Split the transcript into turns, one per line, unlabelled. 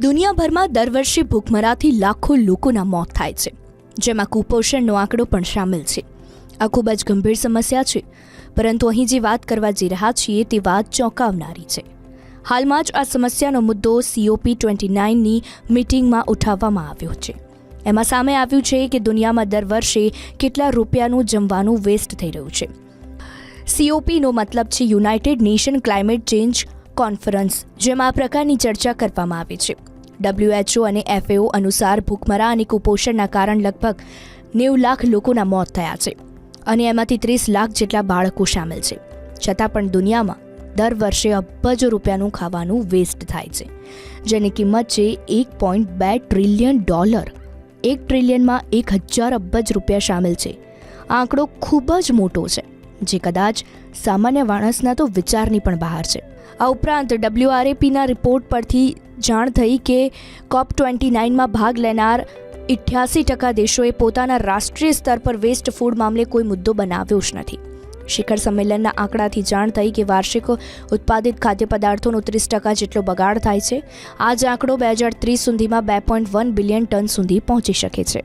દુનિયાભરમાં દર વર્ષે ભૂખમરાથી લાખો લોકોના મોત થાય છે, જેમાં કુપોષણનો આંકડો પણ સામેલ છે. આ ખૂબ જ ગંભીર સમસ્યા છે, પરંતુ અહીં જે વાત કરવા જઈ રહ્યા છીએ તે વાત ચોંકાવનારી છે. હાલમાં જ આ સમસ્યાનો મુદ્દો સીઓપી ટ્વેન્ટી નાઇનની મિટિંગમાં ઉઠાવવામાં આવ્યો છે. એમાં સામે આવ્યું છે કે દુનિયામાં દર વર્ષે કેટલા રૂપિયાનું જમવાનું વેસ્ટ થઈ રહ્યું છે. સીઓપીનો મતલબ છે United Nation Climate Change Conference જેમાં આ પ્રકારની ચર્ચા કરવામાં આવી છે. ડબ્લ્યુએચઓ અને એફએઓ અનુસાર ભૂખમરા અને કુપોષણના કારણ લગભગ નેવું લાખ લોકોના મોત થયા છે અને એમાંથી ત્રીસ લાખ જેટલા બાળકો સામેલ છે. છતાં પણ દુનિયામાં દર વર્ષે અબજો રૂપિયાનું ખાવાનું વેસ્ટ થાય છે, જેની કિંમત છે એક પોઈન્ટ બે ટ્રિલિયન ડોલર એક ટ્રિલિયનમાં એક હજાર અબજ રૂપિયા સામેલ છે. આ આંકડો ખૂબ જ મોટો છે, જે કદાચ સામાન્ય માણસના તો વિચારની પણ બહાર છે. આ ઉપરાંત ડબ્લ્યુઆરએપીના રિપોર્ટ પરથી જાણ થઈ કે કોપ ટ્વેન્ટી નાઇનમાં ભાગ લેનાર ઇઠ્યાસી ટકા દેશોએ પોતાના રાષ્ટ્રીય સ્તર પર વેસ્ટ ફૂડ મામલે કોઈ મુદ્દો બનાવ્યો જ નથી. શિખર સંમેલનના આંકડાથી જાણ થઈ કે વાર્ષિક ઉત્પાદિત ખાદ્ય પદાર્થોનો ત્રીસ ટકા જેટલો બગાડ થાય છે. આ જ આંકડો બે હજાર ત્રીસ સુધીમાં બે પોઈન્ટ વન બિલિયન ટન સુધી પહોંચી શકે છે.